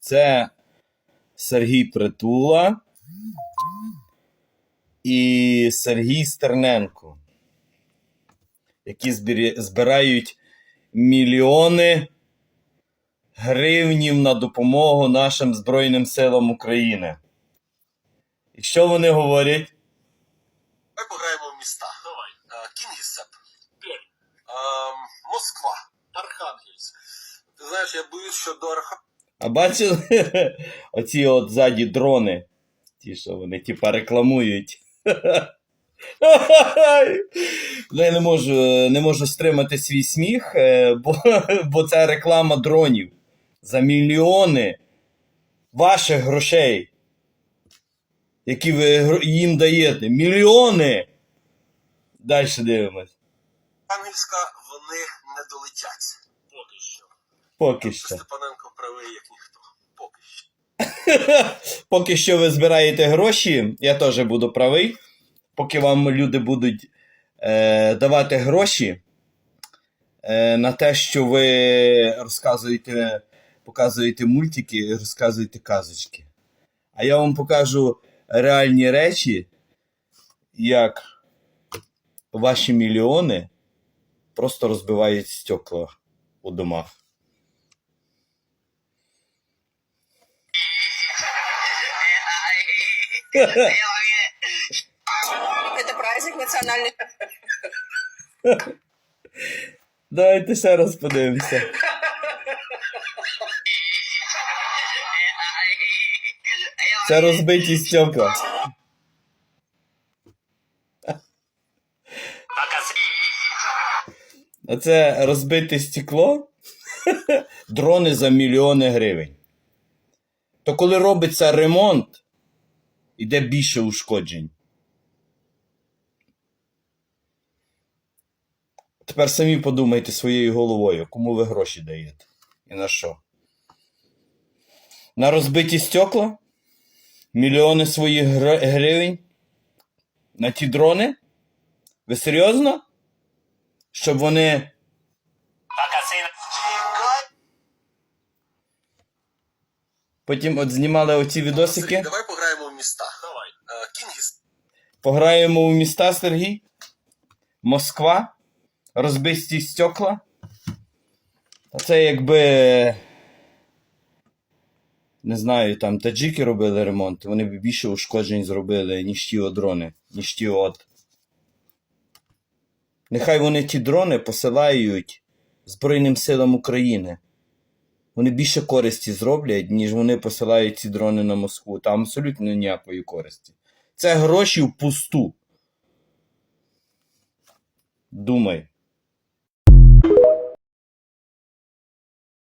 Це Сергій Притула і Сергій Стерненко, які збирають мільйони гривнів на допомогу нашим Збройним силам України. І що вони говорять? Давай пограємо в міста. Давай. Кінгісепп. Ти знаєш, я боюсь, що до Архангельська А бачили оці от ззаді дрони? Ті, що вони типа рекламують. Ну, Я не можу, не можу стримати свій сміх, е, бо, бо це реклама дронів за мільйони ваших грошей, які ви їм даєте. Мільйони! Далі дивимось. вони не долетять. Поки що. Степаненко правий, як ніхто. Поки що. Поки що ви збираєте гроші, я теж буду правий. Поки вам люди будуть е, давати гроші е, на те, що ви розказуєте, показуєте мультики, розказуєте казочки. А я вам покажу реальні речі, як ваші мільйони просто розбивають стекла у домах. Это праздник национальный. Давайте ще раз подивимося. Це розбиті стекла. А це розбите стекло. Дрони за мільйони гривень. То коли робиться ремонт, іде більше ушкоджень. Тепер самі подумайте своєю головою, кому ви гроші даєте і на що. На розбиті стекла? Мільйони своїх гривень? На ті дрони? Ви серйозно? Щоб вони. Потім от знімали оці відосики. Давай міста. Давай. Кінгіс. Пограємо у міста, Сергій. Москва. Розбисті стекла. Та це якби. Не знаю, там таджики робили ремонт, вони б більше ушкоджень зробили, ніж ті дрони, ніж ті от. Нехай вони ті дрони посилають Збройним силам України. Вони більше користі зроблять, ніж вони посилають ці дрони на Москву. Там абсолютно ніякої користі. Це гроші впусту. Думай.